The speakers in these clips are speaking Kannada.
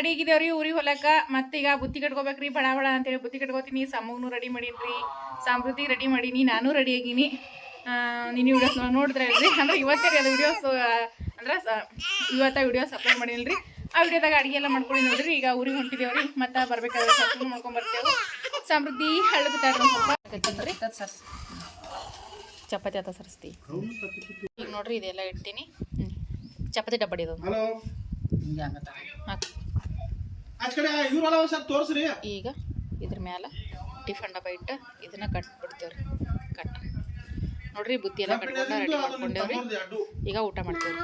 ರೆಡಿ ಆಗಿದೇವ್ರಿ ಊರಿಗೆ ಹೊಲಕ್ಕ ಈಗ ಬುತ್ತಿ ಕಟ್ಕೋಬೇಕ್ರಿ ಬಡ ಬಡ ಅಂತೇಳಿ ಬುತ್ತಿ ಕಟ್ಕೋತೀನಿ. ಸಮೂನು ರೆಡಿ ಮಾಡೀನಿ ಸಮೃದ್ಧಿ ರೆಡಿ ಮಾಡೀನಿ ನಾನು ರೆಡಿ ಆಗೀನಿ. ನೀನು ವಿಡಿಯೋಸ್ ನೋಡಿದ್ರೆ ಅಲ್ರಿ ಅಂದ್ರೆ ಇವತ್ತೇ ರೀ ಅದು ವಿಡಿಯೋಸ್ ಅಂದ್ರೆ ಇವತ್ತ ವಿಡಿಯೋಸ್ ಅಪ್ಲೋಡ್ ಮಾಡಿಲ್ರಿ. ಆ ವಿಡಿಯೋದಾಗ ಅಡಿಗೆ ಎಲ್ಲ ಮಾಡ್ಕೊಂಡು ನೋಡ್ರಿ. ಈಗ ಊರಿಗೆ ಹೊಂಟಿದೇವ್ರಿ. ಮತ್ತೆ ಬರ್ಬೇಕಾದ್ರೆ ಸ್ವಲ್ಪ ಮಾಡ್ಕೊಂಡ್ಬರ್ತೇವೆ ಸಮೃದ್ಧಿ ಸ್ವಲ್ಪ ಚಪಾತಿ ಆತ ಸರ್ಸ್ತಿ ಈಗ ನೋಡ್ರಿ ಇದೆಲ್ಲ ಇಡ್ತೀನಿ. ಚಪಾತಿ ಡಬ್ಬಡಿ ಇದು ಹಲೋ ಹಾಕ್. ಆಚ ಕಡೆ ಇವ್ರಲ್ಲ ಒಂದ್ ಸ್ವಲ್ಪ ತೋರ್ಸ್ರಿ. ಈಗ ಇದ್ರ ಮ್ಯಾಲ ಟಿಫನ್ ಡಬ್ಬ ಇಟ್ಟು ಇದನ್ನ ಕಟ್ ಬಿಡ್ತೇವ್ರಿ. ಕಟ್. ನೋಡ್ರಿ ಬುತ್ತಿ ಎಲ್ಲ ಕಟ್ಕೊಂಡ ರೆಡಿ ಮಾಡ್ಕೊಂಡೇವ್ರಿ. ಈಗ ಊಟ ಮಾಡ್ತೇವ್ರಿ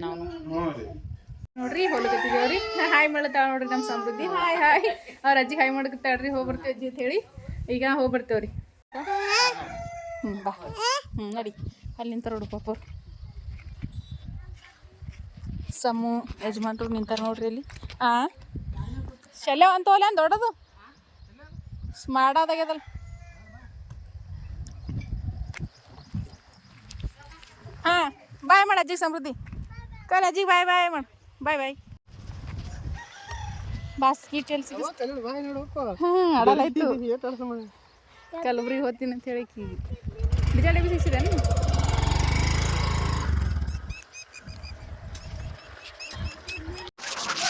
ನಾವು. ನೋಡ್ರಿ ಹೊಲಗತ್ತಿದೇವ್ರಿ. ಹಾಯ್ ಮಾಡ್ತಾಳ ನೋಡ್ರಿ ನಮ್ಮ ಸಮೃದ್ಧಿ ಹಾಯ್ ಹಾಯ್. ಅವ್ರ ಅಜ್ಜಿ ಹಾಯ್ ಮಾಡ್ಕತ್ತಾಳ್ರಿ ಹೋಗಿ ಬರ್ತೇವೆ ಅಜ್ಜಿ ಅಂತ ಹೇಳಿ. ಈಗ ಹೋಗಿ ಬರ್ತೇವ್ರಿ ಹ್ಞೂ ಬಾ. ಹ್ಞೂ ನಡಿ. ಅಲ್ಲಿ ನಿಂತಾರ ನೋಡು ಪಾಪವ್ರು. ಸಮು ಯಜಮಾನ್ರು ನಿಂತಾರ ನೋಡ್ರಿ ಅಲ್ಲಿ. ಆ? ಶಲ್ಯ ಅಂತವಲ್ಲ ಅಂತ ದೊಡ್ಡದು ಸ್ಮಾರ್ಟಾದಾಗ್ಯದಲ್ಲ ಹಾಂ ಬಾಯ್ ಮಾಡ ಅಜ್ಜಿಗೆ ಸಮೃದ್ಧಿ ಕಲ್ ಅಜ್ಜಿಗೆ ಬಾಯ್ ಬಾಯ್ ಮಾಡು ಬಾಯ್ ಬಾಯ್ ಬಾಸ್ ಕೀಟ್ ಎಲ್ಲಿ ಸಿಗ ಹ್ಞೂ ಅಡಲಾಯ್ತು ಕಲಬುರ್ಗಿ ಹೋಗ್ತೀನಿ ಅಂತ ಹೇಳಿ ಕೀ ಬಿಜಾಡಿ ಬಿ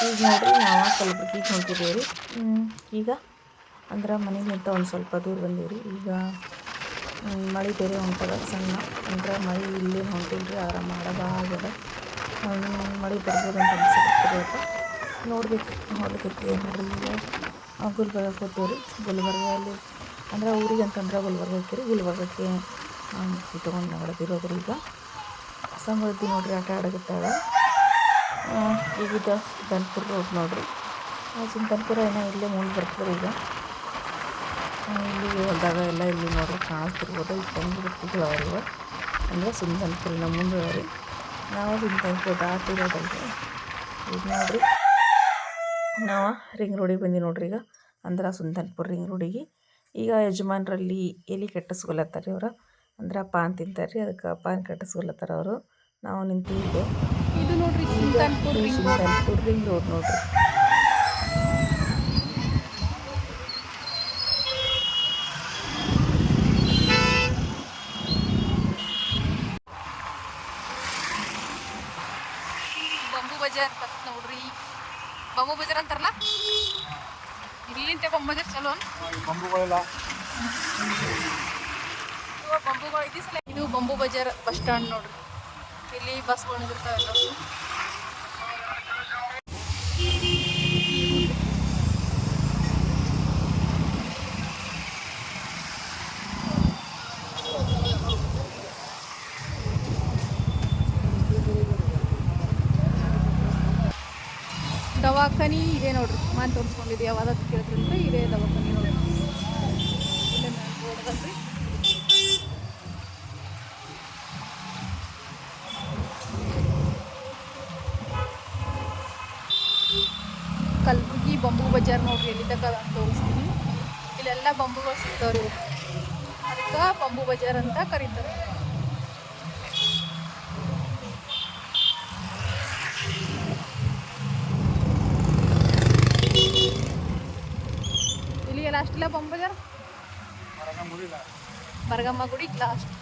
ಈಗ ನೋಡ್ರಿ ನಾವು ಕಲಬುರ್ಗಿಗೆ ಹೊಂಟಿದ್ದೇವೆ ರೀ. ಈಗ ಅಂದ್ರೆ ಮನೆಗಿಂತ ಒಂದು ಸ್ವಲ್ಪ ದೂರ ಬಂದೀವಿ ರೀ ಈಗ ಮಳೆ ಬೇರೆ ಹೊಂಟದ ಸಣ್ಣ. ಅಂದ್ರೆ ಮಳೆ ಇಲ್ಲಿ ಹೊಂಟಿಲ್ರಿ ಆರಾಮ ಮಾಡದ ಮಳೆ ಬರ್ಬೋದು ಅಂತ ಅನ್ಸುತ್ತೆ ನೋಡ್ಬೇಕು ಹೊಲಕ್ಕೆ ನೋಡ್ರಿ ಈಗ. ಗುಲ್ಬರ್ಗ ಗುಲ್ಬರ್ಗಕ್ಕೆ ಹೋಗ್ತೇವೆ ರೀ ಗುಲ್ಬರ್ಗಲ್ಲಿ ಅಂದ್ರೆ ಊರಿಗೆ ಅಂತಂದ್ರೆ ಗುಲ್ಬರ್ಗಕ್ಕೆ ರೀ. ಗುಲ್ಬರ್ಗಕ್ಕೆ ತೊಗೊಂಡು ನಡೆದಿರೋದ್ರಿ ಈಗ. ಸಮೃದ್ಧಿ ನೋಡ್ರಿ ಆಟ ಆಡಕತ್ತಾಳ. ಈಗ ಸುಲ್ತಾನ್ಪುರ ರೋಡ್ ನೋಡ್ರಿ. ಆ ಸುಲ್ತಾನ್ಪುರ ಏನೋ ಇಲ್ಲೇ ಮುಂದೆ ಬರ್ತದೆ ಈಗ. ಇಲ್ಲಿ ಹೊಲ್ದಾಗ ಎಲ್ಲ ಇಲ್ಲಿ ನೋಡ್ರಿ ಕಾಣಿಸ್ತಿರ್ಬೋದು. ಇಲ್ಲಿ ತಂಗಿ ಬಿಟ್ಟಿಗಳು ಅವ್ರಿವ. ಅಂದರೆ ಸುಲ್ತಾನ್ಪುರ ನಮ್ಮ ಮುಂದೆ ರೀ ನಾವು ಸುಲ್ತಾನ್ಪುರ ದಾಟಿರೋದಲ್ರಿ. ಇದು ನೋಡ್ರಿ. ನಾವು ರಿಂಗ್ ರೋಡಿಗೆ ಬಂದಿ ನೋಡ್ರಿ ಈಗ. ಅಂದ್ರೆ ಸುಂದನ್ಪುರ್ ರಿಂಗ್ ರೋಡಿಗೆ. ಈಗ ಯಜಮಾನ್ರಲ್ಲಿ ಎಲೆ ಕಟ್ಟಿಸ್ಕೊಲತ್ತಾರ ಅವ್ರು. ಅಂದ್ರೆ ಪಾನ್ ತಿಂತಾರೆ ರೀ ಅದಕ್ಕೆ ಪಾನ್ ಕಟ್ಟಿಸ್ಕೊಲತ್ತಾರ ಅವರು. ನಾವು ನಿಂತಿದ್ದೆ ನೋಡ್ರಿ ಸುಲ್ತಾನ್ಪುರ್. ನೋಡಿ ರಿಂಗ್ ರೋಡ್ ನೋಡ್ರಿ. ಬಂಬು ಬಜಾರ್ ಬತ್ ನೋಡ್ರಿ. ಬಂಬು ಬಜಾರ್ ಅಂತಾರಲ್ಲ? ಇಲ್ಲಿಂತ ಬಂಬು ಬಜಾರ್ ಚಲೋ ಬಂಬುಗಳೆಲ್ಲ. ಬಂಬುಗಳು ಇದು ಬಂಬು ಬಜಾರ್ ಬಸ್ ಸ್ಟ್ಯಾಂಡ್ ನೋಡ್ರಿ. ಇಲ್ಲಿ ಬಸ್ಗಳು ನಿಂದಿರ್ತಾವೆ ಎಲ್ಲ ದವಾಖಾನಿ ಇದೆ ನೋಡ್ರಿ. ಮಾನ್ ತೋರಿಸ್ಕೊಂಡಿದ್ದೆ. ಯಾವಾಗ ಕೇಳಿದ್ರಿಂದ ಇದೇ ದವಾಖಾನಿ ನೋಡ್ರಿ ಇಲ್ಲೇ ಮ್ಯಾಲ್ ಬೋರ್ಡ್ ಅದಲ್ರಿ ಕಲ್ಬುರ್ಗಿ ಬಂಬು ಬಜಾರ್ ನೋಡ್ರಿ ಎಲ್ಲಿದ್ದಕ್ಕ ಅಂತ ತೋರಿಸ್ತೀನಿ ಇಲ್ಲೆಲ್ಲ ಬಂಬುಗಳು ಸಿಗ್ತಾವ್ರಿ ಅದಕ್ಕೆ ಬಂಬು ಬಜಾರ್ ಅಂತ ಕರೀತಾರೆ. ಇಲ್ಲಿಗೆ ಲಾಸ್ಟ್ ಇಲ್ಲ ಬಂಬು ಬಜಾರ್? ಬರಗಮ್ಮ ಗುಡಿ ಲಾಸ್ಟ್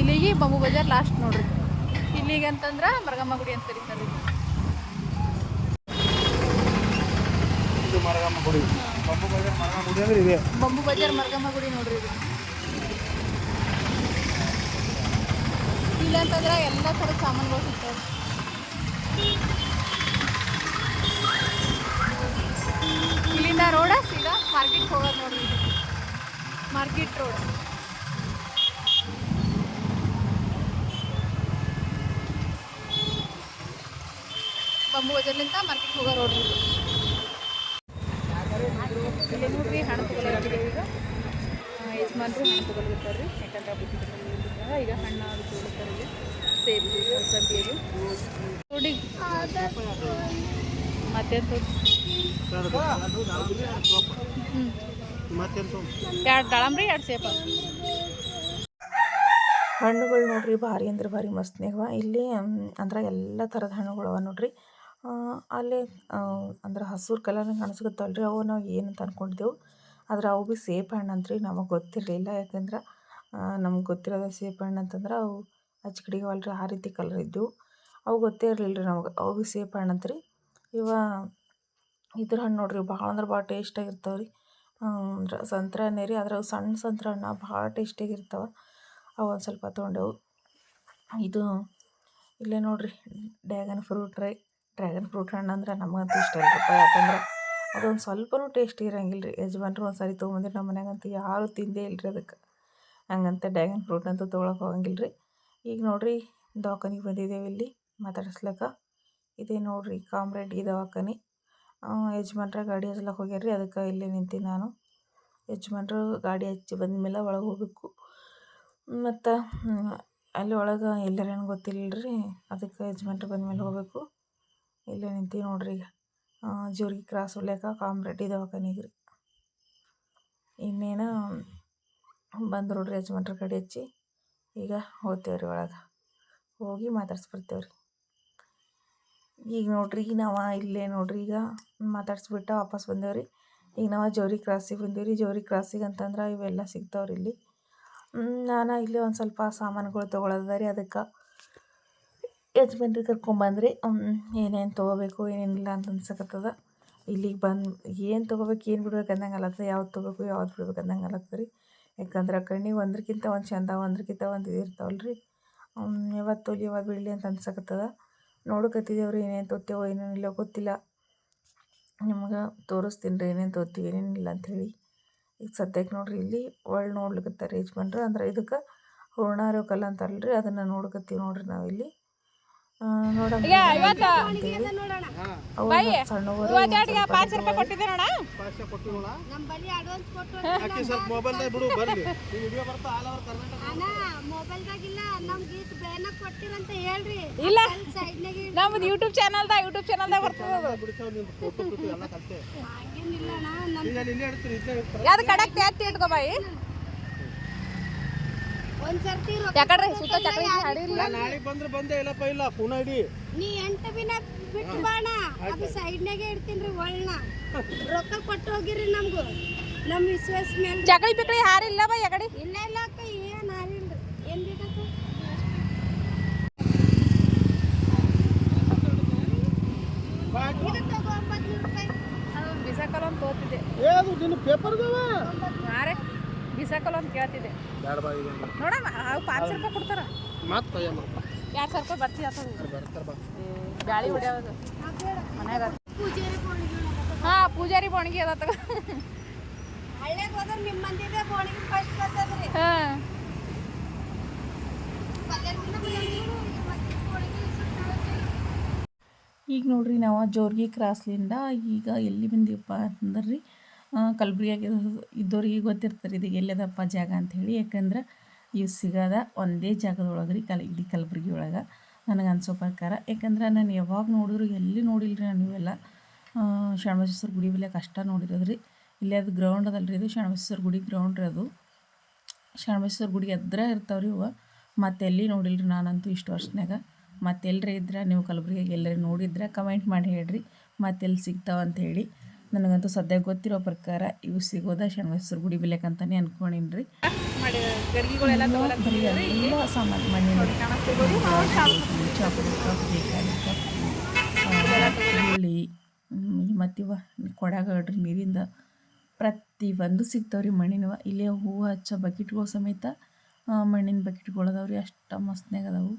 ಇಲ್ಲಿಗೆ ಬಂಬು ಬಜಾರ್ ಲಾಸ್ಟ್ ನೋಡ್ರಿ. ಇಲ್ಲಿಗೆ ಅಂತಂದ್ರೆ ಮರಗಮ್ಮ ಗುಡಿ ಅಂತ ಕರೀತಾರೆ. ಇದು ಮರಗಮ್ಮ ಗುಡಿ. ಬಂಬು ಬಜಾರ್ ಮರಗಮ್ಮ ಗುಡಿ ಅಂದ್ರೆ ಇದೆ. ಬಂಬು ಬಜಾರ್ ಮರಗಮ್ಮ ಗುಡಿ ನೋಡ್ರಿ ಇದು. ಇಲ್ಲ ಅಂತಂದ್ರೆ ಎಲ್ಲ ಥರದ ಸಾಮಾನುಗಳು ಸಿಗ್ತಾವೆ. ಇಲ್ಲಿಂದ ರೋಡ ಸೀದಾ ಮಾರ್ಕೆಟ್ ಹೋಗೋದು ನೋಡ್ರಿ ಇದು. Market road. ಬಂಬು ಬಜಾರ್ಲಿಂದ ಮಾರ್ಕೆಟ್ ಹೋಗೋ ರೋಡ್ ಇದು ಇಲ್ಲಿ ನೋಡ್ರಿ ಹಣ ತಗೊಳ್ಳೋದಿದೆ ಈಗ ಆ, ಯಜಮಾನ್ರು ಹಣ್ಣು ತೊಗೊಳ್ತಾರೆ ರೀ ಯಾಕಂದ್ರೆ ತಗೊಳ್ಳಿಲ್ಲ ಈಗ ಹಣ್ಣು ತೊಗೊಳ್ತಾರೆ ಈಗ ಸೇಬು ಅದು. ನೋಡಿ. ಮತ್ತೆಂತ? ಎರಡು ದಾಳಂಬ್ರಿ ಎರಡು ಹಣ್ಣುಗಳು ನೋಡ್ರಿ, ಭಾರಿ ಅಂದ್ರೆ ಭಾರಿ ಮಸ್ತ್ನಾಗವ ಇಲ್ಲಿ ಅಂದ್ರೆ ಎಲ್ಲ ಥರದ ಹಣ್ಣುಗಳು ಅವ ನೋಡ್ರಿ. ಅಲ್ಲಿ ಅಂದ್ರೆ ಹಸಿರು ಕಲರ್ ಕಾಣಿಸ್ಕತ್ತವಲ್ಲ ರೀ ಅವು ನಾವು ಏನಂತ ಅಂದ್ಕೊಂಡಿದ್ದೆವು ಆದ್ರೆ ಅವು ಭೀ ಸೇಫ್ ಹಣ್ಣು ಅಂತ್ರಿ ನಮಗೆ ಗೊತ್ತಿರಲಿಲ್ಲ. ಯಾಕಂದ್ರೆ ನಮ್ಗೆ ಗೊತ್ತಿರೋದು ಸೇಫ್ ಹಣ್ಣು ಅಂತಂದ್ರೆ ಅವು ಅಚ್ಕಡಿಗವಲ್ಲ ರೀ ಆ ರೀತಿ ಕಲರ್ ಇದ್ದವು ಅವು ಗೊತ್ತೇ ಇರಲಿಲ್ಲ ರೀ ನಮಗೆ. ಅವು ಭೀ ಸೇಫ್ ಹಣ್ಣು ಅಂತ್ರಿ. ಇವ ಇದ್ರ ಹಣ್ಣು ನೋಡಿರಿ ಭಾಳ ಅಂದ್ರೆ ಭಾಳ ಟೇಸ್ಟಾಗಿರ್ತಾವೆ ರೀ. ಅಂದ್ರೆ ಸಂತ್ರಾನೇ ರೀ. ಅವು ಸಣ್ಣ ಸಂತ್ರ ಹಣ್ಣು ಭಾಳ ಟೇಸ್ಟಿಯಾಗಿರ್ತಾವೆ ಅವು ಒಂದು ಸ್ವಲ್ಪ ತೊಗೊಂಡೆವು. ಇದು ಇಲ್ಲೇ ನೋಡಿರಿ, ಡ್ರ್ಯಾಗನ್ ಫ್ರೂಟ್ ರೀ. ಡ್ರ್ಯಾಗನ್ ಫ್ರೂಟ್ ಹಣ್ಣು ಅಂದ್ರೆ ನಮಗಂತೂ ಇಷ್ಟ ಇಲ್ಲಪ್ಪ ಯಾಕಂದ್ರೆ ಅದೊಂದು ಸ್ವಲ್ಪನೂ ಟೇಸ್ಟ್ ಇರಂಗಿಲ್ಲ ರೀ ಯಜಮಾನ್ರು ಒಂದು ಸಾರಿ ತೊಗೊಂಬಂದಿರು ನಮ್ಮ ಮನ್ಯಾಗಂತೂ ಯಾರು ತಿಂದೇ ಇಲ್ಲರಿ ಅದಕ್ಕೆ. ಹಂಗಂತ ಡ್ರ್ಯಾಗನ್ ಫ್ರೂಟ್ ಅಂತೂ ತೊಗೊಳಕ್ಕೆ ಹೋಗಂಗಿಲ್ಲ ರೀ ಈಗ ನೋಡಿರಿ ದವಾಖಾನಿಗೆ ಬಂದಿದ್ದೇವೆ ಇಲ್ಲಿ ಮಾತಾಡಿಸ್ಲಕ್ಕ. ಇದೇ ನೋಡಿರಿ ಕಾಮ್ರೆಡ್ಡಿ ದವಾಖಾನೆ. ಯಜಮಾನ್ರ ಗಾಡಿ ಹಚ್ಲಕ್ಕೆ ಹೋಗ್ಯಾರ ರೀ ಅದಕ್ಕೆ ಇಲ್ಲೇ ನಿಂತೀನಿ ನಾನು. ಯಜಮಾನ್ರು ಗಾಡಿ ಹಚ್ಚಿ ಬಂದಮೇಲೆ ಒಳಗೆ ಹೋಗಬೇಕು. ಮತ್ತು ಅಲ್ಲಿ ಒಳಗೆ ಎಲ್ಲರೇನು ಗೊತ್ತಿಲ್ಲ ರೀ ಅದಕ್ಕೆ ಯಜಮಾನ್ರು ಬಂದಮೇಲೆ ಹೋಗಬೇಕು. ಇಲ್ಲೇ ನಿಂತೀವಿ ನೋಡಿರಿ ಈಗ. ಜೋರ್ಗಿ ಕ್ರಾಸ್ ಹೊಡ್ಯಾಕ ಕಾಮರೆಡ್ಡಿ ದವಾಖಾನಿಗೆ ರೀ ಇನ್ನೇನು ಬಂದ್ರು ನೋಡ್ರಿ ಯಜಮಾನ್ರ ಕಡೆ ಹಚ್ಚಿ, ಈಗ ಹೋಗ್ತೇವೆ ರೀ ಒಳಗೆ. ಹೋಗಿ ಮಾತಾಡ್ಸ್ಬಿಡ್ತೇವೆ ರೀ ಈಗ ನೋಡ್ರಿ ನಾವು ಇಲ್ಲೇ ನೋಡ್ರಿ, ಈಗ ಮಾತಾಡ್ಸ್ಬಿಟ್ಟು ವಾಪಸ್ ಬಂದೇವೆ ರೀ ಈಗ ನಾವು ಜೋರಿ ಕ್ರಾಸಿಗೆ ಬಂದೀವಿ ರೀ ಜೋರಿ ಕ್ರಾಸಿಗೆ ಅಂತಂದ್ರೆ ಇವೆಲ್ಲ ಸಿಗ್ತಾವ್ರಿ ಇಲ್ಲಿ. ನಾನು ಇಲ್ಲಿ ಒಂದು ಸ್ವಲ್ಪ ಸಾಮಾನುಗಳು ತೊಗೊಳೋದ ರೀ ಅದಕ್ಕೆ. ಯಜಮಾನ್ರಿಗೆ ಕರ್ಕೊಂಬಂದ್ರಿ. ಏನೇನು ತೊಗೋಬೇಕು ಏನೇನಿಲ್ಲ ಅಂತ ಅನ್ಸಕತ್ತದ. ಇಲ್ಲಿಗೆ ಬಂದು ಏನು ತೊಗೋಬೇಕು, ಏನು ಬಿಡ್ಬೇಕು ಅಂದಂಗೆ ಅಲತ್ತದ ಯಾವ್ದು ತೊಗೋಬೇಕು, ಯಾವ್ದು ಬಿಡ್ಬೇಕು ಅಂದಂಗೆ ರೀ ಯಾಕಂದ್ರೆ ಕಣ್ಣಿಗೆ ಒಂದ್ರಕ್ಕಿಂತ ಒಂದು ಚಂದ ಒಂದಕ್ಕಿಂತ ಒಂದು ಇದು ರೀ ಯಾವತ್ತು ತೊಲಿ ಯಾವತ್ತು ಬಿಡಲಿ ಅಂತ ಅನ್ಸಕತ್ತದ. ನೋಡಕತ್ತಿದ್ದೇವ್ರಿ ಏನೇನು ತೊತ್ತೇವೋ ಏನೇನಿಲ್ಲ ಗೊತ್ತಿಲ್ಲ. ನಿಮ್ಗೆ ತೋರಿಸ್ತೀನಿ ರೀ ಏನೇನು ತೊತ್ತೀವಿ ಏನೇನಿಲ್ಲ ಅಂಥೇಳಿ ಈಗ ಸದ್ಯಕ್ಕೆ ನೋಡ್ರಿ ಇಲ್ಲಿ ಒಳ್ಳೆ ನೋಡ್ಲಿಕತ್ತಾರೆ ಯಜಮಾನ್ರು. ಅಂದ್ರೆ ಇದಕ್ಕೆ ಹೂರ್ಣ ಕಲ್ಲ ಅಂತಾರಲ್ಲ ರೀ ಅದನ್ನು ನೋಡ್ಕತ್ತೀವಿ ನೋಡ್ರಿ ನಾವಿಲ್ಲಿ. ನೋಡಮ್ಮ. ಸಣ್ಣವರು ಪಾಸ್ಯ ಕೊಟ್ಟು ನೋಡ ಇಲ್ಲ ನಮ್ದು ಯೂಟ್ಯೂಬ್ ಚಾನಲ್ದಾಗ ಯೂಟ್ಯೂಬ್ ಚಾನಲ್ದಾಗ ಬರ್ತದೆ ಅದು. ಕಡಕ್ ಜಾಸ್ತಿ ಫೋಟೋ ಗಿಟೋ ಯಾಕಡ್ರಿ ಸುತ್ತ ಚಕ್ರಿ ಹಾಡಿಲ್ಲ. ನಾಳೆ ಬಂದ್ರೆ ಬಂದೇ ಇಲ್ಲಪ್ಪ ಇಲ್ಲ ಫೋನ್ ಐಡಿ. ನೀ ಎಂಟು ದಿನ ಬಿಟ್ಟು ಬಾಣ. ಅದು ಸೈಡ್ನಾಗೆ ಇಡ್ತೀನಿ ರೀ ಒಳ್ಳ ರೊಕ್ಕ ಕೊಟ್ಟು ಹೋಗಿರಿ ನಮ್ಗೂ. ನಮ್ಮ ವಿಶ್ವಾಸ ಮೇಲೆ ಚಕಳಿ ಪಿಕಳಿ ಹಾರಿಲ್ಲ ಬಾ ಯಾಕಡೆ ಇಲ್ಲ ಇಲ್ಲ ಅಕ್ಕ ಏನ್ ಹಾರಿಲ್ರಿ ಏನ್ ಬೇಕಕ್ಕ? ಬಿಸಾಕಲ್ಲ ಅಂತ ತೋತಿದ್ದೆ. ಏನು ನಿನ್ನ ಪೇಪರ್ದವ ಹಾರೆ ಬಿಸಾಕಲ್ಲ ಅಂತ ಕೇಳ್ತಿದ್ದೆ. ನೋಡಮ್ಮ ಅವು ಪಾಂಚ್ ಸಾವಿರ ರೂಪಾಯಿ ಕೊಡ್ತಾರ. ಮತ್ತೆ ಎರಡು ಸಾವಿರ ರೂಪಾಯಿ ಬರ್ತೀವಿ ಆಗ್ತದೆ ಬರ್ತಾರ ಬಾ. ಗಾಳಿ ಹೊಡ್ಯಾವದು. ಮನ್ಯಾಗ. ಪೂಜಾರಿ ಬೋಣಿಗೆ ಹಾ ಪೂಜಾರಿ ಬೊಣಗಿ ಅದ ತಗ. ಹಳ್ಳ್ಯಾಗ ಹೋದ್ರೆ ನಿಮ್ಮ ಮಂದಿದೆ ಬೋಣಿಗೆ ಫಸ್ಟ್ ಬರ್ತದ್ರಿ ಹಾ. ಈಗ ನೋಡ್ರಿ ನಾವು ಜೋರ್ಗಿ ಕ್ರಾಸ್ಲಿಂದ ಈಗ ಎಲ್ಲಿ ಬಂದೀವಪ್ಪ ಅಂದ್ರೆ ರೀ ಕಲ್ಬುರ್ಗಿಯಾಗ ಇದ್ದವ್ರಿಗೆ ಗೊತ್ತಿರ್ತಾರೆ ಇದು ಎಲ್ಲದಪ್ಪ ಜಾಗ ಅಂಥೇಳಿ ಯಾಕಂದ್ರೆ ಇವು ಸಿಗೋದ ಒಂದೇ ಜಾಗದೊಳಗೆ ರೀ ಕಲ್, ಇಡೀ ಕಲಬುರ್ಗಿ ಒಳಗೆ ನನಗೆ ಅನ್ಸೋ ಪ್ರಕಾರ. ಯಾಕಂದ್ರೆ ನಾನು ಯಾವಾಗ ನೋಡಿದ್ರು ಎಲ್ಲಿ ನೋಡಿಲ್ಲ ರೀ ನಾನು ಇವೆಲ್ಲ. ಶರಣಬಸವೇಶ್ವರ ಗುಡಿ ಬೆಲೆ ಕಷ್ಟ ನೋಡಿರೋದು ರೀ. ಇಲ್ಲೇ ಅದು ಗ್ರೌಂಡ್ ಅದಲ್ರಿ ಇದು ಶರಣಬಸವೇಶ್ವರ ಗುಡಿ ಗ್ರೌಂಡ್ ರೀ ಅದು. ಶರಣಬಸವೇಶ್ವರ ಗುಡಿ ಎದ್ರ ಇರ್ತಾವ್ರಿ ಇವು. ಮತ್ತೆ ಎಲ್ಲಿ ನೋಡಿಲ್ರಿ ನಾನಂತೂ ಇಷ್ಟು ವರ್ಷನಾಗ ಮತ್ತೆ ಎಲ್ಲರೇ ಇದ್ರೆ, ನೀವು ಕಲಬುರ್ಗಿಯಾಗ ಎಲ್ಲರೂ ನೋಡಿದ್ರೆ, ಕಮೆಂಟ್ ಮಾಡಿ ಹೇಳ್ರಿ. ಮತ್ತೆ ಎಲ್ಲಿ ಸಿಗ್ತಾವ ಅಂತ ಹೇಳಿ ನನಗಂತೂ ಸದ್ಯ ಗೊತ್ತಿರೋ ಪ್ರಕಾರ ಇವು ಸಿಗೋದ ಶರಣಬಸವೇಶ್ವರ ಗುಡಿ ಬೆಲೆಕ್ ಅಂತಾನೆ ಅನ್ಕೊಂಡೀನಿ ರೀ ಮಾಡಿ ಗಡಿಗೆಗಳೆಲ್ಲ ತಗೊಳಕ್ ಬರೀ ಎಲ್ಲ ಸಾಮಾನು ಮಣ್ಣಿನ ಹುಳಿ ಮತ್ತಿವ ಕೊಡಗಡ್ರಿ ನೀರಿಂದ ಪ್ರತಿ ಒಂದು ಸಿಗ್ತಾವ್ರಿ ಮಣ್ಣಿನವ. ಇಲ್ಲೇ ಹೂವು ಹಚ್ಚ ಬಕೆಟ್ಗಳು ಸಮೇತ ಮಣ್ಣಿನ ಬಕೆಟ್ಗಳು ಅದಾವ್ರಿ ಅಷ್ಟು ಮಸ್ತ್ನಾಗ ಅದಾವು.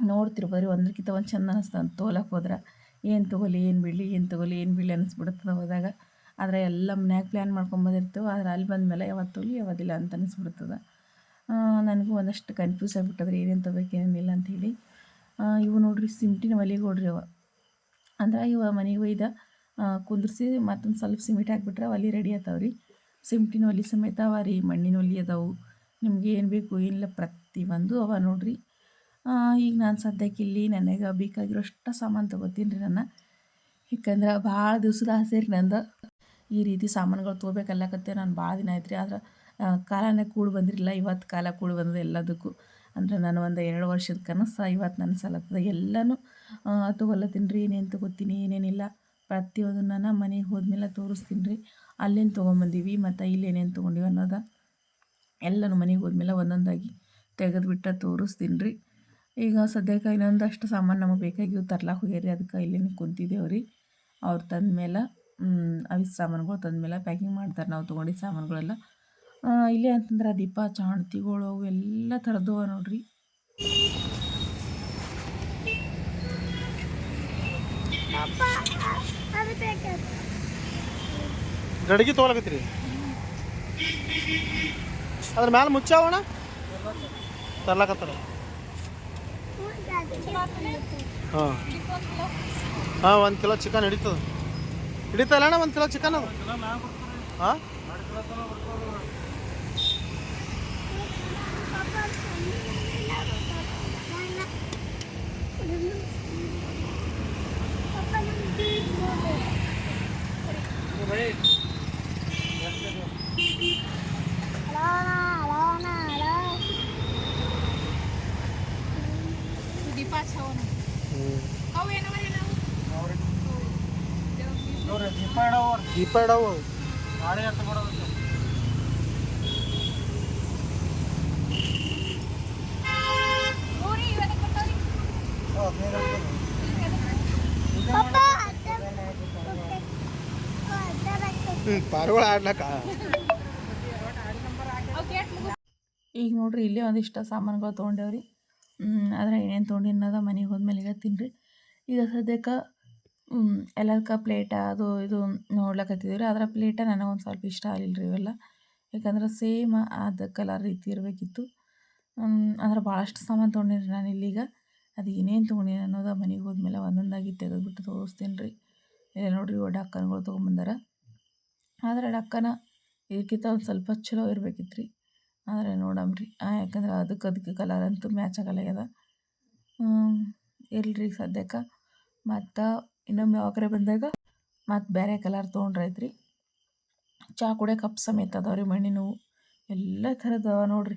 ನೋಡ್ತಿರ್ಬೋದ್ರಿ ಒಂದ್ರಕ್ಕಿಂತ ಒಂದು ಚಂದ ಅನಿಸ್ತದೆ ತೋಲಕ್ಕೆ ಹೋದ್ರೆ. ಏನು ತೊಗೊಲಿ ಏನು ಬಿಡಲಿ, ಏನು ತೊಗೊಲಿ ಏನು ಬಿಡಲಿ ಅನಿಸ್ಬಿಡುತ್ತದೆ ಹೋದಾಗ ಆದರೆ ಎಲ್ಲ ಮನ್ಯಾಗ ಪ್ಲ್ಯಾನ್ ಮಾಡ್ಕೊಂಬಂದಿರ್ತೀವಿ ಆದರೆ ಅಲ್ಲಿ ಬಂದಮೇಲೆ ಯಾವತ್ತು ತೊಲಿ ಯಾವತ್ತಿಲ್ಲ ಅಂತ ಅನಿಸ್ಬಿಡ್ತದೆ. ನನಗೂ ಒಂದಷ್ಟು ಕನ್ಫ್ಯೂಸ್ ಆಗಿಬಿಟ್ಟದ್ರಿ, ಏನೇನು ತೊಗೋಬೇಕು ಏನೇನಿಲ್ಲ ಅಂಥೇಳಿ ಇವು ನೋಡ್ರಿ ಸಿಮ್ಟಿನ ಒಲಿಗೊಡ್ರಿ ಅವ. ಅಂದ್ರೆ ಇವ ಮನೆಗೆ ಒಯ್ದ ಕುಂದ್ರಿಸಿ ಮತ್ತೊಂದು ಸ್ವಲ್ಪ ಸಿಮೆಂಟ್ ಹಾಕ್ಬಿಟ್ರೆ ಒಲೆ ರೆಡಿ ಆತಾವ್ರಿ. ಸಿಮ್ಟಿನ ಒಲೆ ಸಮೇತ ಅವ ರೀ, ಮಣ್ಣಿನ ಒಲೆ ಅದಾವು. ನಿಮ್ಗೆ ಏನು ಬೇಕು, ಏನಿಲ್ಲ, ಪ್ರತಿಯೊಂದು ಅವ ನೋಡ್ರಿ. ಈಗ ನಾನು ಸದ್ಯಕ್ಕೆ ಇಲ್ಲಿ ನನಗೆ ಬೇಕಾಗಿರೋಷ್ಟು ಸಾಮಾನು ತೊಗೋತೀನಿ ರೀ ನಾನು ಯಾಕಂದ್ರೆ ಭಾಳ ದಿವ್ಸದ ಆಸೆ ರೀ ನಂದು. ಈ ರೀತಿ ಸಾಮಾನುಗಳು ತೊಗೋಬೇಕಲ್ಲಕತ್ತೆ ನಾನು ಭಾಳ ದಿನ ಆಯ್ತು ರೀ ಆದ್ರೆ ಕಾಲನೇ ಕೂಡಿ ಬಂದಿರಲಿಲ್ಲ. ಇವತ್ತು ಕಾಲ ಕೂಡಿ ಬಂದದ ಎಲ್ಲದಕ್ಕೂ. ಅಂದ್ರೆ ನಾನು ಒಂದು ಎರಡು ವರ್ಷದ ಕನಸು ಇವತ್ತು ನನ್ನ ಸಲತ್ತದ. ಎಲ್ಲನೂ ತೊಗೊಲತ್ತೀನಿ ರೀ. ಏನೇನು ತೊಗೋತೀನಿ ಏನೇನಿಲ್ಲ ಪ್ರತಿಯೊಂದು ನಾನು ಮನೆಗೆ ಹೋದ್ಮೇಲೆ ತೋರಿಸ್ತೀನಿ ರೀ. ಅಲ್ಲೇನು ತೊಗೊಂಬಂದೀವಿ ಮತ್ತು ಇಲ್ಲಿ ಏನೇನು ತೊಗೊಂಡಿವಿ ಅನ್ನೋದು ಎಲ್ಲನೂ ಮನೆಗೆ ಹೋದ್ಮೇಲೆ ಒಂದೊಂದಾಗಿ ತೆಗೆದುಬಿಟ್ಟು ತೋರಿಸ್ತೀನಿ ರೀ. ಈಗ ಸದ್ಯಕ್ಕೆ ಇನ್ನೊಂದಷ್ಟು ಸಾಮಾನು ನಮಗೆ ಬೇಕಾಗಿವು ತರ್ಲಾಕ ಹೋಗ್ಯಾರಿ ಅದಕ್ಕೆ ಇಲ್ಲೇನೆ ಕುಂತಿದ್ದೇವೆ ರೀ ಅವ್ರು ತಂದಮೇಲೆ ಅವಿಸ್ ಸಾಮಾನುಗಳು ತಂದಮೇಲೆ ಪ್ಯಾಕಿಂಗ್ ಮಾಡ್ತಾರೆ ನಾವು ತೊಗೊಂಡಿದ್ದ ಸಾಮಾನುಗಳೆಲ್ಲ. ಇಲ್ಲಿ ಅಂತಂದ್ರೆ ದೀಪ, ಚಾಣತಿಗಳು ಅವು ಎಲ್ಲ ಥರದ್ದು ಅವ ನೋಡ್ರಿ. ಗಡಿಗೆ ತೊಗೊಳಕತ್ತೀರಿ ಅದ್ರ ಮ್ಯಾಲೆ ಮುಚ್ಚಾವಣ ತರ್ಲಾಕತ್ತಾರ. ಹಾಂ. ಹಾಂ, ಒಂದು ಕಿಲೋ ಚಿಕನ್ ಹಿಡಿತದ ಹಿಡಿತಲ್ಲ ಅಣ್ಣ, ಒಂದು ಕಿಲೋ ಚಿಕನ್ ಅದು. ಹಾಂ? ದೀಪ ಹಚ್ಚವನ ಕೊಟ್ಟವ್ರಿ. ಹ್ಞೂ ಪಾರಿವಾಳ ಆಡ್ಲಕ್ಕ. ಅವು ಕೇಟ್ ಮುಗಿಸ್ ಈಗ ನೋಡ್ರಿ ಇಲ್ಲೇ ಒಂದಿಷ್ಟು ಸಾಮಾನುಗಳು ತೊಗೊಂಡೇವ್ರಿ. ಆದರೆ ಏನೇನು ತೊಗೊಂಡು ಅನ್ನೋದ ಮನೆಗೆ ಹೋದ್ಮೇಲೆ ಈಗ ತಿನ್ನಿರಿ ಈಗ ಸದ್ಯಕ್ಕೆ ಎಲ್ಲದಕ್ಕೆ ಪ್ಲೇಟ ಅದು ಇದು ನೋಡ್ಲಕತ್ತಿದ್ದೀವಿ ರೀ ಅದರ ಪ್ಲೇಟ ನನಗೊಂದು ಸ್ವಲ್ಪ ಇಷ್ಟ ಆಗಲಿಲ್ಲ ರೀ ಇವೆಲ್ಲ. ಯಾಕಂದ್ರೆ ಸೇಮ್ ಆದ ಕಲರ್ ರೀತಿ ಇರಬೇಕಿತ್ತು. ಅಂದ್ರೆ ಭಾಳಷ್ಟು ಸಾಮಾನು ತೊಗೊಂಡಿನಿ ನಾನು ಇಲ್ಲಿಗ. ಅದು ಏನೇನು ತೊಗೊಂಡಿನಿ ಅನ್ನೋದು ಮನೆಗೆ ಹೋದ್ಮೇಲೆ ಒಂದೊಂದಾಗಿ ತೆಗೆದುಬಿಟ್ಟು ತೋರಿಸ್ತೀನಿ ರೀ ಇಲ್ಲ ನೋಡ್ರಿ ಒ ಡಕ್ಕನ್ಗಳು ತೊಗೊಂಬಂದಾರ. ಆದರೆ ಡಕ್ಕನ ಇದಕ್ಕಿಂತ ಒಂದು ಸ್ವಲ್ಪ ಚಲೋ ಇರಬೇಕಿತ್ತು ರೀ ಆದರೆ ನೋಡಮ್ರಿ ಯಾಕಂದ್ರೆ ಅದಕ್ಕೆ ಅದಕ್ಕೆ ಕಲರ್ ಅಂತೂ ಮ್ಯಾಚ್ ಆಗಲ್ಲಾಗ್ಯದ ಇಲ್ರಿ ಸದ್ಯಕ್ಕೆ. ಮತ್ತು ಇನ್ನೊಮ್ಮೆ ಯಾವಾಗರೆ ಬಂದಾಗ ಮತ್ತು ಬೇರೆ ಕಲರ್ ತೊಗೊಂಡ್ರೈತ್ರಿ ಚಹಾ ಕುಡಿಯೋ ಕಪ್ ಸಮೇತ ಅದಾವ ರೀ ಮಣ್ಣಿನವು ಎಲ್ಲ ಥರದ ಅವ ನೋಡ್ರಿ.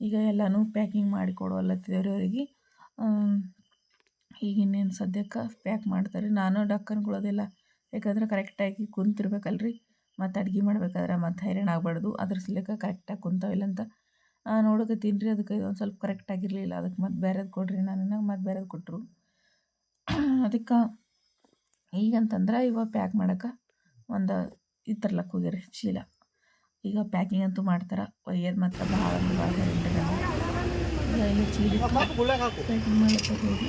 ಈಗ ಎಲ್ಲನೂ ಪ್ಯಾಕಿಂಗ್ ಮಾಡಿ ಕೊಡುವಲ್ಲತ್ತಿದ್ದೇವೆ ಅವ್ರಿಗೆ. ಅವರಿಗೆ ಈಗ ಇನ್ನೇನು ಸದ್ಯಕ್ಕೆ ಪ್ಯಾಕ್ ಮಾಡ್ತಾರೆ ನಾನು ಡಕ್ಕನ್ಗಳದೆಲ್ಲ. ಯಾಕಂದ್ರೆ ಕರೆಕ್ಟಾಗಿ ಕುಂತಿರ್ಬೇಕಲ್ರಿ. ಮತ್ತು ಅಡ್ಗೆ ಮಾಡ್ಬೇಕಾದ್ರೆ ಮತ್ತು ಹೈರಾಣ ಆಗ್ಬಾರ್ದು. ಅದ್ರ ಸಲಕ್ಕೆ ಕರೆಕ್ಟಾಗಿ ಕುಂತಾವಿಲ್ಲ ಅಂತ ನೋಡಕತ್ತೀನಿ ರೀ ಅದಕ್ಕೆ ಒಂದು ಸ್ವಲ್ಪ ಕರೆಕ್ಟ್ ಆಗಿರಲಿಲ್ಲ. ಅದಕ್ಕೆ ಮತ್ತು ಬೇರೆದು ಕೊಡ್ರಿ ನಾನು ಮತ್ತು ಬೇರೆದು ಕೊಟ್ಟರು ಅದಕ್ಕೆ ಈಗಂತಂದ್ರೆ ಇವಾಗ ಪ್ಯಾಕ್ ಮಾಡೋಕೆ ಒಂದು ಇದು ತರ್ಲಕ್ಕೆ ಹೋಗ್ಯಾರಿ ಚೀಲ ಈಗ ಪ್ಯಾಕಿಂಗ್ ಅಂತೂ ಮಾಡ್ತಾರೆ. ಒಯ್ಯೋದು ಮತ್ತು ಭಾಳ ಭಾಳ ಈಗ ಇಲ್ಲಿ ಚೀಲ ಪ್ಯಾಕಿಂಗ್ ಮಾಡಕ್ಕೆ ಹೋಗಿ.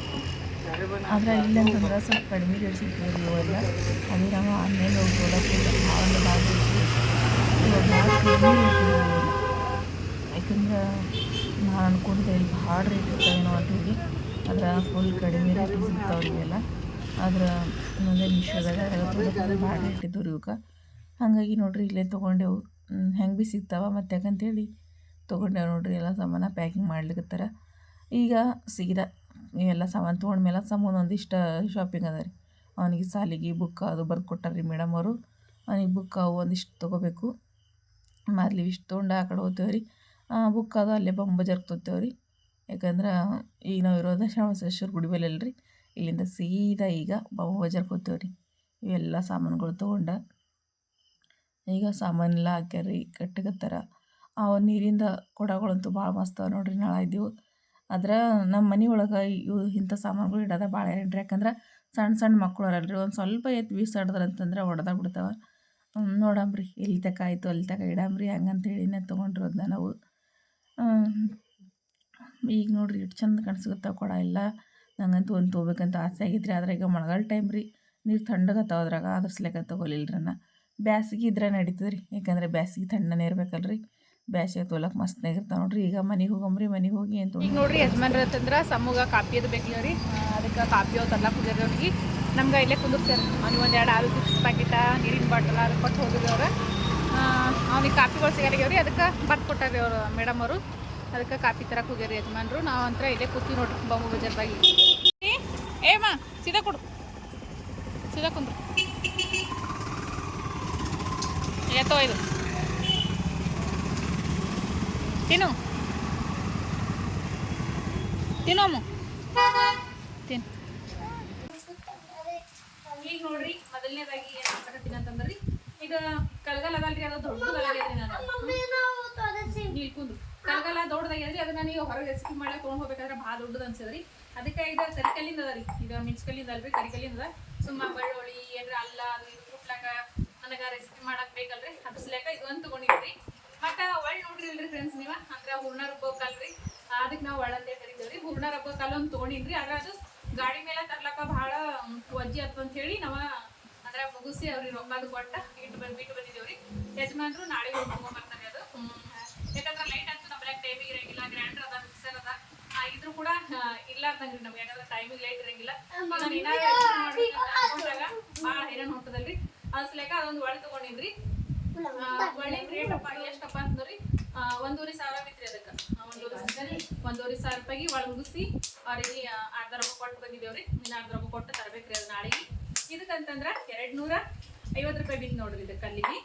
ಆದರೆ ಇಲ್ಲ ಅಂತಂದ್ರೆ ಸ್ವಲ್ಪ ಕಡಿಮೆ ರೇಟ್ ಸಿಗ್ತದೆ ರೀ ಇವೆಲ್ಲ ಅದೇ ನಾವು ಆನ್ಲೈನ್ ಹೋಗಿ ನೋಡೋಕ್ಕಿಲ್ಲ ಭಾಳ ಅಂದ್ರೆ ಭಾಳ ರೇಟ್ ಇವಾಗ ಭಾಳ ಕಡಿಮೆ ರೇಟ್ ಇದಾವೆ ಯಾಕಂದ್ರೆ ನಾನು ಅನ್ಕೊಂಡಿದ್ದೆ ಇಲ್ಲಿ ಭಾಳ ರೇಟ್ ಇರ್ತಾವೇನೋ ಅಂತ ಹೇಳಿ ಆದ್ರೆ ಫುಲ್ ಕಡಿಮೆ ರೇಟ್ ಸಿಗ್ತಾವೆ ಇವೆಲ್ಲ ಆದ್ರೆ ಮುಂದೆ ಮಿಶೋದಾಗ ಭಾಳ ರೇಟ್ ಇದ್ದವು ರೀ ಇವಕ್ಕೆ ಹಾಗಾಗಿ ನೋಡ್ರಿ ಇಲ್ಲೇ ತೊಗೊಂಡೆವು. ಹೆಂಗೆ ಭೀ ಸಿಗ್ತಾವ? ಮತ್ತು ಯಾಕಂತೇಳಿ ತೊಗೊಂಡೆವು ನೋಡ್ರಿ ಎಲ್ಲ ಸಾಮಾನು ಪ್ಯಾಕಿಂಗ್ ಮಾಡ್ಲಿಕತ್ತಾರ. ಈಗ ಸೀದಾ ಇವೆಲ್ಲ ಸಾಮಾನು ತೊಗೊಂಡ್ಮೇಲೆ ಸಮ ಒಂದಿಷ್ಟು ಶಾಪಿಂಗ್ ಅದ ರೀ. ಅವನಿಗೆ ಸಾಲಿಗೆ ಬುಕ್ ಅದು ಬರ್ದು ಕೊಟ್ಟಾರ ರೀ ಮೇಡಮ್ ಅವರು. ಅವನಿಗೆ ಬುಕ್ ಅವು ಒಂದಿಷ್ಟು ತೊಗೋಬೇಕು. ಮೊದ್ಲು ಇಷ್ಟು ತೊಗೊಂಡು ಆ ಕಡೆ ಹೋಗ್ತೇವೆ ರೀ. ಬುಕ್ ಅದು ಅಲ್ಲೇ ಬೊಂಬಜಾರ್ಗೆ ತೊತ್ತೇವೆ ರೀ. ಯಾಕಂದ್ರೆ ಈಗ ನಾವು ಇರೋದು ಶ್ರವಣೇಶ್ವರ ಗುಡಿ ಮೇಲೆ ಅಲ್ರಿ. ಇಲ್ಲಿಂದ ಸೀದಾ ಈಗ ಬಾಬಾ ಬಜಾರ್ಗೆ ಹೋಗ್ತೇವೆ ರೀ. ಇವೆಲ್ಲ ಸಾಮಾನುಗಳು ತೊಗೊಂಡ ಈಗ ಸಾಮಾನೆಲ್ಲ ಹಾಕ್ಯಾರ ಕಟ್ಟಕತ್ತಾರ ಆ ನೀರಿಂದ ಕೊಡಗಳಂತೂ ಭಾಳ ಮಸ್ತ್ ಅವ ನೋಡ್ರಿ ನಾಳೆ ಇದ್ದೀವು. ಆದ್ರೆ ನಮ್ಮ ಮನೆ ಒಳಗೆ ಇವು ಇಂಥ ಸಾಮಾನುಗಳು ಇಡೋದ ಭಾಳ ಏನ್ರಿ? ಯಾಕಂದ್ರೆ ಸಣ್ಣ ಸಣ್ಣ ಮಕ್ಕಳು ಅರಲ್ರಿ ಒಂದು ಸ್ವಲ್ಪ ಎತ್ತು ಬೀಸಾಡಿದ್ರು ಅಂತಂದ್ರೆ ಹೊಡೆದ ಬಿಡ್ತಾವೆ. ನೋಡಂಬ್ರಿ ಎಲ್ಲಿ ತಕ ಆಯಿತು ಅಲ್ಲಿ ತಕ ಇಡಂಬ್ರಿ ಹಂಗಂತೇಳಿನೇ ತೊಗೊಂಡಿರೋದನ್ನ ನಾವು. ಈಗ ನೋಡ್ರಿ ಎಷ್ಟು ಚಂದ ಕಾಣಿಸ್ಕೊತಾವೆ ಕೊಡ ಎಲ್ಲ. ನಂಗಂತೂ ಒಂದು ತೊಗೋಬೇಕಂತ ಆಸೆ ಆಗಿದ್ರಿ, ಆದ್ರೆ ಈಗ ಮಳೆಗಾಲ ಟೈಮ್ ರೀ ನೀರು ತಣ್ಣಗತ್ತಾವ ಅದ್ರಾಗ ಅದ್ರ ಸಲಕ ತೊಗೊಲಿಲ್ಲ ನಾ ಬ್ಯಾಸಿಗೆ ಇದ್ರೆ ನಡೀತದೆ ರೀ ಯಾಕಂದ್ರೆ ಬ್ಯಾಸಿಗೆ ತಣ್ಣನೆ ಇರ್ಬೇಕಲ್ರಿ. ಬ್ಯಾಸ್ಗೆ ಮಸ್ತ್ ಮಸ್ತ್ನಾಗಿರ್ತಾವೆ ನೋಡ್ರಿ. ಈಗ ಮನೆಗೆ ಹೋಗಂಬ್ರಿ ಮನೆಗೆ ಹೋಗಿ ಅಂತ ಈಗ ನೋಡ್ರಿ ಯಜಮಾನ್ರ ಅಂತಂದ್ರೆ ಸಮೂಹ ಕಾಪಿ ಅದು ಬೇಕಿಲ್ಲ ರೀ ಅದಕ್ಕೆ ಕಾಪಿ ಅವು ತರ್ಲಾಕ್ ಹೋಗ್ಯಾರ ಅವ್ರಿಗೆ. ನಮ್ಗೆ ಇಲ್ಲೇ ಕುಂದಿರ್ತಾರೆ ಅವ್ನಿಗೆ ಒಂದು ಎರಡು ಆರು ಚಿಪ್ಸ್ ಪ್ಯಾಕೆಟ ನೀರಿನ ಬಾಟಲ್ ಅದು ಕೊಟ್ಟು ಹೋಗಿದ್ರು ಅವ್ರು. ಅವ್ನಿಗೆ ಕಾಪಿಗಳು ಸಿಗಲ್ಲಾಗ್ಯಾವ ರೀ ಅದಕ್ಕೆ ಬರ್ತ್ ಕೊಟ್ಟಾರಿ ಅವರು ಮೇಡಮ್ ಅವರು. ಅದಕ್ಕೆ ಕಾಪಿ ತರ ಹೋಗ್ಯಾರ ಯಜಮಾನ್ರು. ನಾವು ಅಂತರ ಇಲ್ಲೇ ಕೂತಿ ನೋಡ್ರಿ. ಬೊಮ್ಮ ಬಜಾರ್ದಾಗಿ ಏಮ ಸೀದಾ ಕೊಡು. ಸೀದಾ ಕುಂದ್ರು. ಎತ್ತೋ ಇದು. ತಿನ್ನು. ತಿನ್ನೋಮ್ಮ ತಿನ್. ಈಗ ನೋಡ್ರಿ ಮೊದಲನೇದಾಗಿ ಏನು ಮಾತಾಡ್ತೀನಿ ಅಂತಂದ್ರಿ ಈಗ ಕಲ್ಗಲ್ ಅದಲ್ರಿ ಅದು ದೊಡ್ಡದಾಗ್ಯದ್ರಿ ನಾನು. ನೀಲ್ ಕುಂದು ಕಲ್ಗಲ ದೊಡ್ಡದಾಗ್ಯದ್ರಿ ಅದನ್ನ ನೀವು ಹೊರಗೆ ರೆಸಿಪಿ ಮಾಡಿ ತೊಗೊಂಡ್ ಹೋಗ್ಬೇಕಾದ್ರೆ ಭಾಳ ದೊಡ್ಡದು ಅನ್ಸದ್ರಿ. ಅದಕ್ಕೆ ಇದು ಕರಿಕಲ್ಲಿಂದ ಅದ ರೀ ಇದು ಮಿಂಚ್ಕಲ್ಲಿಂದ ಅಲ್ರಿ ಕರಿಕಲ್ಲಿಂದ. ಅದ ಸುಮ್ಮ ಬೆಳ್ಳುಳ್ಳಿ ಏನ್ರ ಅಲ್ಲ ಅದು ಇದು ಕುಟ್ಲಾಕ ನನಗ ರೆಸಿಪಿ ಮಾಡಕ್ ಬೇಕಲ್ರಿ. ಅದ್ರ ಸಲಕ ಇದು ಅಂತ ತಗೊಂಡಿದ್ರಿ. ಮತ್ತ ಒಳ್ಳೆ ನೋಡ್ರಿಲ್ರಿ ಫ್ರೆಂಡ್ಸ್ ನೀವ? ಅಂದ್ರ ಹೂರ್ಣ ರುಬ್ಬೋಕಲ್ರಿ. ಅದಕ್ಕೆ ನಾವು ಒಳ್ಳಂತೆ ಕರಿತೇವ್ರಿ. ಹೂರ್ಣ ರುಬ್ಬೋ ಕಲ್ಲು ಒಂದು ತೊಗೊಂಡಿನ್ರಿ. ಆದ್ರೆ ಅದು ಗಾಡಿ ಮೇಲೆ ತರ್ಲಕ್ಕ ಭಾಳ ವಜ್ಜಿ ಆತು ಅಂತ ಹೇಳಿ ನಾವ ಅಂದ್ರೆ ಮುಗಿಸಿ ಅವ್ರಿಗೆ ರೊಕ್ಕದ ಕೊಟ್ಟ ಇಟ್ಟು ಬಂದ್ ಬಿಟ್ಟು ಬಂದಿದ್ದೇವ್ರಿ ಯಜಮಾನ್ರು ನಾಳೆ ಹೋಗಿ ಬರ್ತಾರೆ ಅದು. ಯಾಕಂದ್ರೆ ಲೈಟ್ ಅಂತೂ ನಮ್ಮ ಟೈಮಿಗೆ ಇರಂಗಿಲ್ಲ ಗ್ರ್ಯಾಂಡರ್ ಅದ ಮಿಕ್ಸರ್ ಅದ. ಇದ್ರು ಕೂಡ ಇಲ್ಲಾರ್ದಂಗ್ರಿ ನಮ್ಗೆ. ಯಾಕಂದ್ರೆ ಟೈಮಿಗೆ ಲೈಟ್ ಇರಂಗಿಲ್ಲ. ನಾನು ಏನಾದ್ರು ಅನ್ಕೊಂಡಾಗ ಭಾಳ ಹೈರಾಣ ಹೊಂಟದಲ್ರಿ. ಅನ್ಸ್ಲೇಕ ಅದೊಂದು ಒಳ್ಳೆ ತಗೊಂಡಿನ್ರಿ. ಆ, ಒಳ್ಳೆ ರೇಟ್ ಅಪ್ಪ ಎಷ್ಟಪ್ಪ ಅಂತಂದ್ರಿ ಒಂದೂವರೆ ಸಾವಿರ ಬಿತ್ರಿ ಅದಕ್ಕೆ. ಒಂದೂವರೆ ಒಂದೂವರೆ ಸಾವಿರ ರೂಪಾಯಿಗೆ ಒಳ ಅವ್ರಿಗೆ ಅರ್ಧ ರೂಪಾಯಿ ಕೊಟ್ಟು ಬಂದಿದ್ದೇವ್ರಿ ಇನ್ನು ಅರ್ಧ ರೊಕ್ಕ ಕೊಟ್ಟು ತರಬೇಕ್ರಿ ಅದು ನಾಳೆಗೆ. ಇದಕ್ಕಂತಂದ್ರ ಎರಡ್ ನೂರ ಐವತ್ತು ರೂಪಾಯಿ ಬಿದ್ದು ನೋಡ್ರಿ ಇದಕ್ಕೆ ಅಲ್ಲಿಗೆ.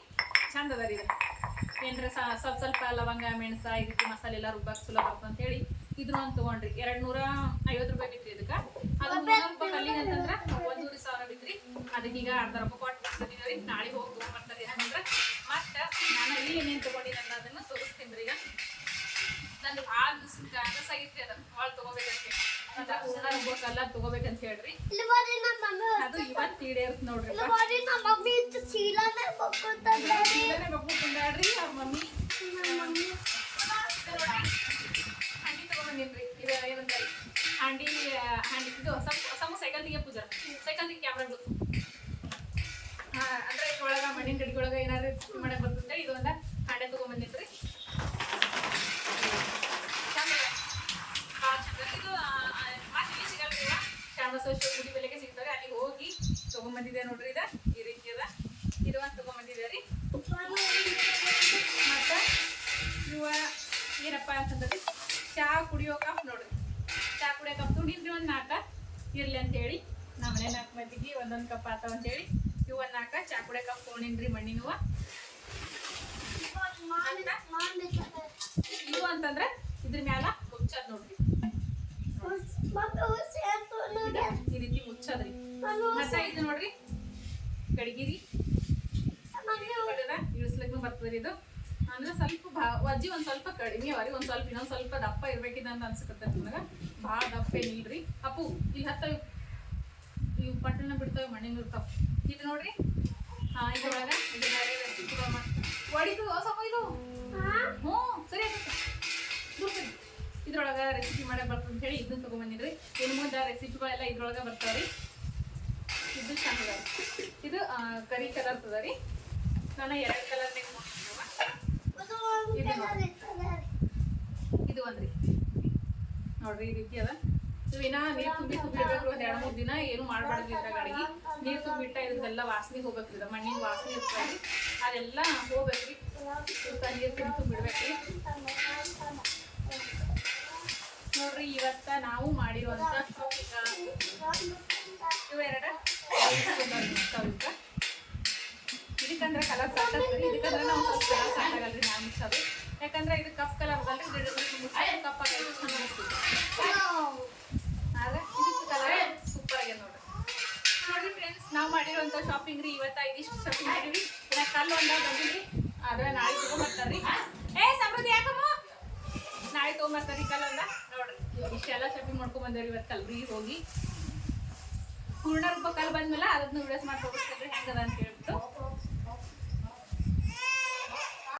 ಚಂದ ಅದ ರೀ ಏನ್ರ ಸ್ವಲ್ಪ ಸ್ವಲ್ಪ ಲವಂಗ ಮೆಣಸ ಇದಕ್ಕೆ ಮಸಾಲೆ ಎಲ್ಲ ರುಬ್ಬಾಕ್ ಸುಲಭ ಅಂತ ಹೇಳಿ ಇದ್ರ ಒಂದು ತಗೊಂಡ್ರಿ. ಎರಡ್ ನೂರ ಐವತ್ತು ರೂಪಾಯಿ ಬಿತ್ತು ಇದಕ್ಕೆ. ಅದು ರೂಪಾಯಿ ಕಲ್ಲಿಗೆ ಅಂತಂದ್ರ ಒಂದೂವರೆ ಸಾವಿರ ಬಿತ್ರಿ. ಅದಕ್ಕೆ ಈಗ ಅರ್ಧ ರೊಕ್ಕ ಕೊಟ್ಟು ಬಂದಿದ್ದೇವ್ರಿ ನಾಳೆ ಹೋಗಿ ತಗೊಂಡ್ಬರ್ತಾರೆ ಏನಂದ್ರ ಮತ್ತ ನಾನು ಇಲ್ಲಿ ಏನೇನು ತಗೊಂಡಿನಲ್ಲ ಅದನ್ನು ತೋರಿಸ್ತೀನಿ ರೀ ಈಗ ನಂದು ಭಾಳ ಆಗಿತ್ರಿ ಅದ ಭಾಳ ತಗೋಬೇಕಂತ ಅದ ಹೂರ್ಣ ರುಬ್ಬೋಕಲ್ಲ ತಗೋಬೇಕಂತ ಹೇಳ್ರಿ. ಅದು ಇವತ್ತು ಈಡೇರ್ತ್ ನೋಡ್ರಿ ಚೀಲನೇ ಮಗು ಕೊಂಡಾಡ್ರಿ ಅವ್ರ ಮಮ್ಮಿ. ಹಂಡಿ ತಗೊಂಬಂದಿನ್ರಿ ಇದು ಏನಂತಾರೆ? ಹಂಡಿ ಹಂಡಿ ಇದು ಹೊಸ ಹೊಸ ಸೈಕಲ್ಗೆ ಪೂಜಾ. ಸೈಕಲ್ ತೆಗಿ ಕ್ಯಾಮ್ರಾ ಅಂದ್ರೆ ಇದ್ರೊಳಗ ಮಣ್ಣಿನ ಗಡಿಗೊಳಗ ಏನಾದ್ರು ಮಾಡಕ್ ಬರ್ತಂತೆ ಇದು ಒಂದ ಹಾಂಡೆ ತಗೊಂಬಂದಿನ್ರಿ ಚಾಮಸೇಶ್ವರ ಗುಡಿ ಬೆಲೆಗೆ ಸಿಗ್ತಾರೆ ಅಲ್ಲಿಗೆ ಹೋಗಿ ತಗೊಂಬಂದಿದ್ದೆ ನೋಡ್ರಿ ಇದ, ಈ ರೀತಿ ಅದ. ಇದು ಒಂದು ತಗೊಂಬಂದಿದ್ದೆ ರೀ. ಮತ್ತ ಇವ ಏನಪ್ಪ ಅಂತಂದ್ರೆ ಚಾ ಕುಡಿಯೋ ಕಪ್ ನೋಡ್ರಿ. ಚಾ ಕುಡಿಯೋ ಕಪ್ ಒಂದು ನಾಲ್ಕ ಇರ್ಲಿ ಅಂತೇಳಿ. ನಮ್ಮ ಮನೆ ನಾಲ್ಕು ಮಂದಿಗೆ ಒಂದೊಂದು ಕಪ್ ಆತಾವ ಅಂತೇಳಿ. ಇವು ಒಂದು ನಾಲ್ಕ ಚಾ ಕುಡಿಯೋ ಕಪ್ ತೊಗೊಂಡಿನ್ರಿ ಮಣ್ಣಿನವ ಇವು ಅಂತಂದ್ರೆ ಇದ್ರ ಮ್ಯಾಲ ಮುಚ್ಚದ್ ನೋಡ್ರಿ. ಈ ರೀತಿ ಮುಚ್ಚದ್ರಿ. ಮತ್ತ ಇದು ನೋಡ್ರಿ ಗಡಿಗಿರಿ ಇಳಿಸ್ಲಿಕ್ಕೆ ಬರ್ತದ್ರಿ ಇದು. ಅಂದ್ರೆ ಸ್ವಲ್ಪ ಅಜ್ಜಿ ಒಂದ್ ಸ್ವಲ್ಪ ಕಡಿಮೆ ಅವ್ರಿ ಒಂದ್ ಸ್ವಲ್ಪ ಇನ್ನೊಂದ್ ಸ್ವಲ್ಪ ದಪ್ಪ ಇರ್ಬೇಕಿದ ಅಂತ ಅನ್ಸಕತ್ತ ನನಗ ಭಾಳ ದಪ್ಪ ಏನಿಲ್ರಿ. ಅಪ್ಪು ಇಲ್ಲಿ ಹತ್ತ ಇವು ಪಟ್ಟಣ ಬಿಡ್ತಾವ ಮಣ್ಣಿನ ಇರ್ತಾವ ಇದು ನೋಡ್ರಿ? ಹಾ ಇದ್ರೊಳಗೆ ಇದು ಬೇರೆ ಮಾಡ್ತಾರೆ ಒಡಿದು ಸ್ವಲ್ಪ ಇದು. ಹ್ಞೂ, ಸರಿ ಆಗುತ್ತೆ ಇದು ಸರಿ ರೆಸಿಪಿ ಮಾಡಕ್ ಬರ್ತದೆ ಅಂತ ಹೇಳಿ ಇದನ್ನ ತಗೊಂಬಂದಿದ್ರಿ. ಇನ್ನು ಮುಂದೆ ರೆಸಿಪಿಗಳೆಲ್ಲ ಇದ್ರೊಳಗ ಬರ್ತಾವ್ರಿ. ಇದು ಚಂದ ಇದು ಕರಿ ಕಲರ್ ಅದ ರೀ. ನಾನು ಎರಡು ಕಲರ್ ಇದು ಒಂದ್ರಿ. ನೋಡ್ರಿ, ಈ ರೀತಿ ಅದ. ಇವಿನ ನೀರ್ ತುಂಬಿ ತುಂಬಿಡ್ಬೇಕು ಒಂದ್ ಎರಡ್ ಮೂರ್ ದಿನ, ಏನು ಮಾಡ್ಬಾರ್ದು ಇದ್ರಾಗ ಅಡಿಗೆ. ನೀರ್ ತುಂಬಿಟ್ಟ ಇದ್ರದ್ದೆಲ್ಲ ವಾಸನೆ ಹೋಗ್ಬೇಕ್ರಿ ಇದ ಮಣ್ಣಿನ ವಾಸನೆ ಇರ್ತದ್ರಿ ಅದೆಲ್ಲ ಹೋಗ್ಬೇಕ್ರಿ ನೀರ್ ತುಂಬಿ ತುಂಬಿಡ್ಬೇಕ್ರಿ ನೋಡ್ರಿ, ಇವತ್ತ ನಾವು ಮಾಡಿರುವಂತ ಇವೆರಡ ಇದಕ್ಕ ಇದಕ್ಕಂದ್ರೆ ಕಲರ್ ಸಾಕಾಗ್ತದೆ. ಇದಕ್ಕಂದ್ರೆ ನಾವು ಸ್ವಲ್ಪ ಕಲರ್ ಸಾಕಾಗಲ್ರಿ ನಾವು ಮಿಕ್ಸೋದು ಯಾಕಂದ್ರೆ ಇದು ಆದ್ರೆ ನಾಳೆ ಏ ಯಾಕಮ್ಮ? ನಾಳೆ ನೋಡ್ರಿ ಶಾಪಿಂಗ್ ಬಂದೇವ್ರಿ ಇವತ್ತು ಹೋಗಿ. ಪೂರ್ಣ ರೂಪ ಕಲ್ ಬಂದ್ಮೇಲೆ ಅದನ್ನ ವಿಡಿಯೋಸ್ ಮಾಡಿ ತೋರಿಸ್ತೀವಿ ಹೆಂಗದ ಅಂತ ಹೇಳಿ